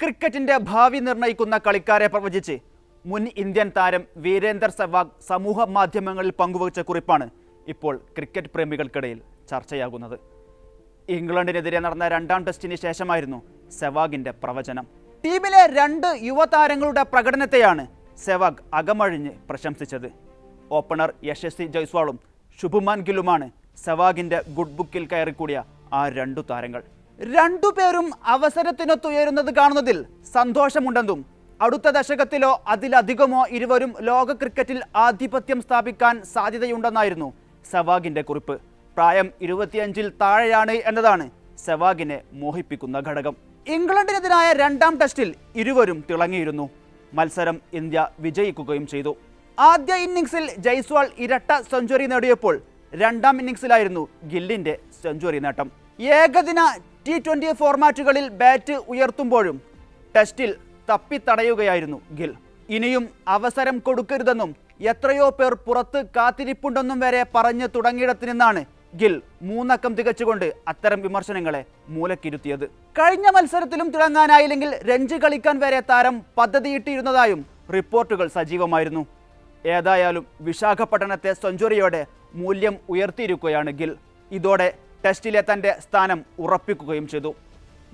ക്രിക്കറ്റിന്റെ ഭാവി നിർണയിക്കുന്ന കളിക്കാരെ പ്രവചിച്ച് മുൻ ഇന്ത്യൻ താരം വീരേന്ദർ സെവാഗ് സമൂഹ മാധ്യമങ്ങളിൽ പങ്കുവച്ച കുറിപ്പാണ് ഇപ്പോൾ ക്രിക്കറ്റ് പ്രേമികൾക്കിടയിൽ ചർച്ചയാകുന്നത്. ഇംഗ്ലണ്ടിനെതിരെ നടന്ന രണ്ടാം ടെസ്റ്റിന് ശേഷമായിരുന്നു സെവാഗിന്റെ പ്രവചനം. ടീമിലെ രണ്ട് യുവതാരങ്ങളുടെ പ്രകടനത്തെയാണ് സെവാഗ് അകമഴിഞ്ഞ് പ്രശംസിച്ചത്. ഓപ്പണർ യശസ്വി ജയ്സ്വാളും ശുഭുമാൻ ഗിലുമാണ് സെവാഗിന്റെ ഗുഡ് ബുക്കിൽ കയറിക്കൂടിയ ആ രണ്ടു താരങ്ങൾ. രണ്ടുപേരും അവസരത്തിനൊത്തുയരുന്നത് കാണുന്നതിൽ സന്തോഷമുണ്ടെന്നും അടുത്ത ദശകത്തിലോ അതിലധികമോ ഇരുവരും ലോക ക്രിക്കറ്റിൽ ആധിപത്യം സ്ഥാപിക്കാൻ സാധ്യതയുണ്ടെന്നായിരുന്നു സെവാഗിന്റെ കുറിപ്പ്. പ്രായം ഇരുപത്തിയഞ്ചിൽ താഴെയാണ് എന്നതാണ് സെവാഗിനെ മോഹിപ്പിക്കുന്ന ഘടകം. ഇംഗ്ലണ്ടിനെതിരായ രണ്ടാം ടെസ്റ്റിൽ ഇരുവരും തിളങ്ങിയിരുന്നു. മത്സരം ഇന്ത്യ വിജയിക്കുകയും ചെയ്തു. ആദ്യ ഇന്നിംഗ്സിൽ ജയ്സ്വാൾ ഇരട്ട സെഞ്ചുറി നേടിയപ്പോൾ രണ്ടാം ഇന്നിംഗ്സിലായിരുന്നു ഗില്ലിന്റെ സെഞ്ചുറി നേട്ടം. ഏകദിന ടി ട്വന്റി ഫോർമാറ്റുകളിൽ ബാറ്റ് ഉയർത്തുമ്പോഴും ടെസ്റ്റിൽ തപ്പിത്തടയുകയായിരുന്നു ഗിൽ. ഇനിയും അവസരം കൊടുക്കരുതെന്നും എത്രയോ പേർ പുറത്ത് കാത്തിരിപ്പുണ്ടെന്നും വരെ പറഞ്ഞു തുടങ്ങിയിടത്തു നിന്നാണ് ഗിൽ മൂന്നക്കം തികച്ചുകൊണ്ട് അത്തരം വിമർശനങ്ങളെ മൂലക്കിരുത്തിയത്. കഴിഞ്ഞ മത്സരത്തിലും തിളങ്ങാനായില്ലെങ്കിൽ രഞ്ജി കളിക്കാൻ വരെ താരം പദ്ധതിയിട്ടിരുന്നതായും റിപ്പോർട്ടുകൾ സജീവമായിരുന്നു. ഏതായാലും വിശാഖപട്ടണത്തെ സെഞ്ചുറിയോടെ മൂല്യം ഉയർത്തിയിരിക്കുകയാണ് ഗിൽ. ഇതോടെ ടെസ്റ്റിലെ തന്റെ സ്ഥാനം ഉറപ്പിക്കുകയും ചെയ്തു.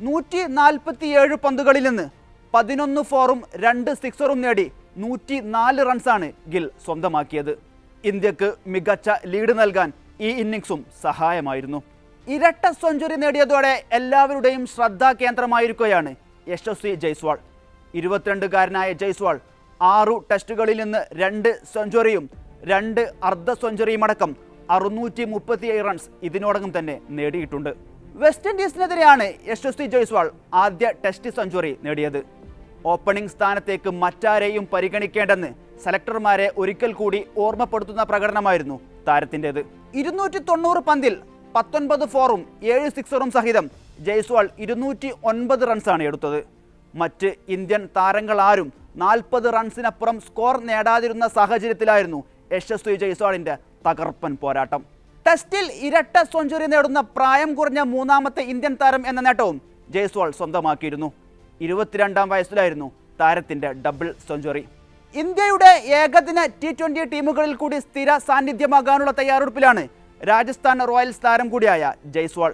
നൂറ്റി നാൽപ്പത്തിയേഴ് പന്തുകളിൽ നിന്ന് പതിനൊന്ന് ഫോറും രണ്ട് സിക്സറും നേടി നൂറ്റി നാല് റൺസാണ് ഗിൽ സ്വന്തമാക്കിയത്. ഇന്ത്യയ്ക്ക് മികച്ച ലീഡ് നൽകാൻ ഈ ഇന്നിങ്സും സഹായമായിരുന്നു. ഇരട്ട സെഞ്ചുറി നേടിയതോടെ എല്ലാവരുടെയും ശ്രദ്ധാ കേന്ദ്രമായിരിക്കുകയാണ് യശസ്വി ജയ്സ്വാൾ. ഇരുപത്തിരണ്ടുകാരനായ ജയ്സ്വാൾ ആറു ടെസ്റ്റുകളിൽ നിന്ന് രണ്ട് സെഞ്ചുറിയും രണ്ട് അർദ്ധ സെഞ്ചുറിയും അടക്കം അറുന്നൂറ്റി മുപ്പത്തിയേഴ് റൺസ് ഇതിനോടകം തന്നെ നേടിയിട്ടുണ്ട്. വെസ്റ്റ് ഇൻഡീസിനെതിരെയാണ് യശസ്വി ജയ്സ്വാൾ ആദ്യ ടെസ്റ്റ് സെഞ്ചുറി നേടിയത്. ഓപ്പണിംഗ് സ്ഥാനത്തേക്ക് മറ്റാരെയും പരിഗണിക്കേണ്ടെന്ന് സെലക്ടർമാരെ ഒരിക്കൽ കൂടി ഓർമ്മപ്പെടുത്തുന്ന പ്രകടനമായിരുന്നു താരത്തിന്റെത്. ഇരുന്നൂറ്റി തൊണ്ണൂറ് പന്തിൽ പത്തൊൻപത് ഫോറും ഏഴ് സിക്സറും സഹിതം ജയ്സ്വാൾ ഇരുന്നൂറ്റി ഒൻപത് റൺസാണ് എടുത്തത്. മറ്റ് ഇന്ത്യൻ താരങ്ങൾ താരങ്ങളാരും നാൽപ്പത് റൺസിനപ്പുറം സ്കോർ നേടാതിരുന്ന സാഹചര്യത്തിലായിരുന്നു യശസ്വി ജയ്സ്വാളിന്റെ തകർപ്പൻ പോരാട്ടം. ടെസ്റ്റിൽ ഇരട്ട സെഞ്ചുറി നേടുന്ന പ്രായം കുറഞ്ഞ മൂന്നാമത്തെ ഇന്ത്യൻ താരം എന്ന നേട്ടവും ജയ്സ്വാൾ സ്വന്തമാക്കിയിരുന്നു. ഇരുപത്തിരണ്ടാം വയസ്സിലായിരുന്നു താരത്തിന്റെ ഡബിൾ സെഞ്ചുറി ഇന്ത്യയുടെ ഏകദിന ടി ട്വന്റി ടീമുകളിൽ കൂടി സ്ഥിര സാന്നിധ്യമാകാനുള്ള തയ്യാറെടുപ്പിലാണ് രാജസ്ഥാൻ റോയൽസ് താരം കൂടിയായ ജയ്സ്വാൾ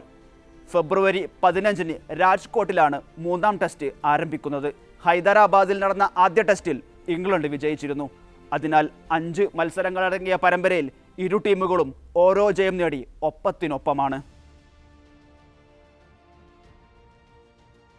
ഫെബ്രുവരി പതിനഞ്ചിന് രാജ്കോട്ടിലാണ് മൂന്നാം ടെസ്റ്റ് ആരംഭിക്കുന്നത്. ഹൈദരാബാദിൽ നടന്ന ആദ്യ ടെസ്റ്റിൽ ഇംഗ്ലണ്ട് വിജയിച്ചിരുന്നു. അതിനാൽ അഞ്ച് മത്സരങ്ങളടങ്ങിയ പരമ്പരയിൽ ഇരു ടീമുകളും ഓരോ ജയം നേടി ഒപ്പത്തിനൊപ്പമാണ്.